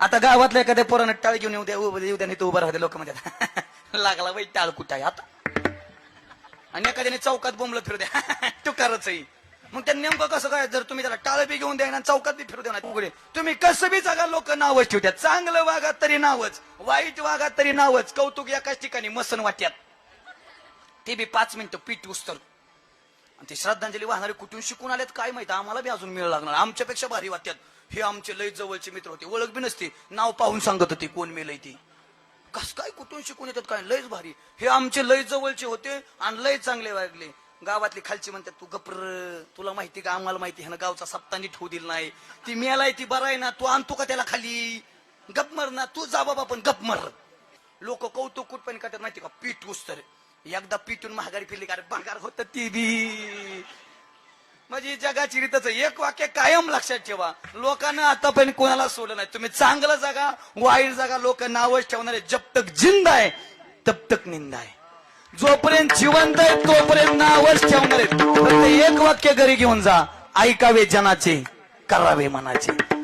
आता गावातल्या एखाद्या पोरानं टाळ घेऊन येऊ द्या उभं येऊ द्या नाही उभं राहते लोक म्हणतात लागला बाई टाळ कुठं आहे आता? आणि एखाद्याने चौकात बोंबलं फिरू द्या तुकारच आहे. मग त्या नेमकं कसं काय जर तुम्ही त्याला टाळ बी घेऊन द्या चौकात बी फिरू द्या उघडे. तुम्ही कसं बी जागा लोक नावच ठेवत्या चांगलं वागा तरी नावच. वाईट वागा तरी नावच. कौतुक एकाच ठिकाणी मसन वाट्यात. ते बी पाच मिनिटं पीठ उचतर आणि ते श्रद्धांजली वाहणारे कुठून शिकून आलेत काय माहिती? आम्हाला बी अजून मिळ लागणार. आमच्यापेक्षा भारी वाट्यात. हे आमचे लय जवळचे मित्र होते. ओळख बी नसते. नाव पाहून सांगत होते कोण मेलय ती. कस काय कुठून शिकून येतात काय? लयच भारी. हे आमचे लय जवळचे होते आणि लय चांगले वागले. गावातली खालची म्हणतात तू गप्र तुला माहिती का? आम्हाला माहिती ह्यानं गावचा सप्तांनी ठेवू दिला नाही. ती मेलाय ती बरा आहे ना? तू आणतो का त्याला खाली? गप मर ना. तू जा बाबा पण गप मर. लोक कौतुक कुठपण करतात माहिती का? पीठ उस्तर एकदा पिटून महागारी फिरली का? रे भागार होत ती बी. म्हणजे जगाची रीतच एक वाक्य कायम लक्षात ठेवा. लोकांना आतापर्यंत कोणाला सोडलं नाही. तुम्ही चांगलं जागा वाईट जागा लोक नावच ठेवणारे जब तक जिंद आहे तब तक निंदा आहे. जोपर्यंत जिवंत आहे तोपर्यंत नावच ठेवणार आहेत. फक्त एक वाक्य घरी घेऊन जा. ऐकावे जनाचे करावे मनाचे.